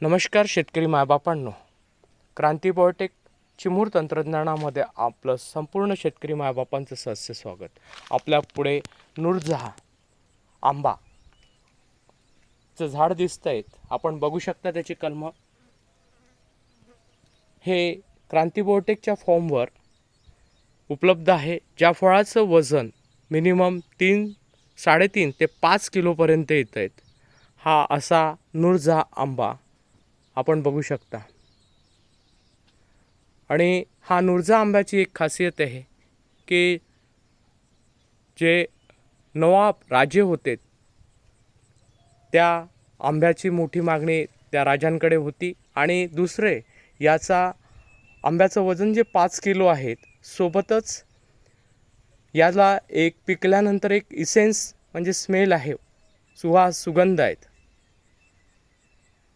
नमस्कार शेतकरी मायबापांनो. क्रांती बायोटेक चिमूर तंत्रज्ञानामध्ये आपलं संपूर्ण शेतकरी मायबापांचं सहस्य स्वागत. आपल्या पुढे नूरजहा आंबा चं झाड दिसत आहेत आपण बघू शकता त्याची कलमं. हे क्रांती बायोटेकच्या फॉर्मवर उपलब्ध आहे. ज्या फळाचं वजन मिनिमम तीन साडेतीन ते पाच किलोपर्यंत येत आहेत हा असा नूरजहा आंबा आपण बघू शकता. आणि हा नुरजा आंब्याची एक खासियत आहे की जे नवाब राजे होते त्या आंब्याची मोठी मागणी त्या राजांकडे होती. आणि दुसरे याचा आंब्याचं वजन जे पाच किलो आहेत सोबतच याला एक पिकल्यानंतर एक इसेन्स म्हणजे स्मेल आहे सुहा सुगंध आहेत.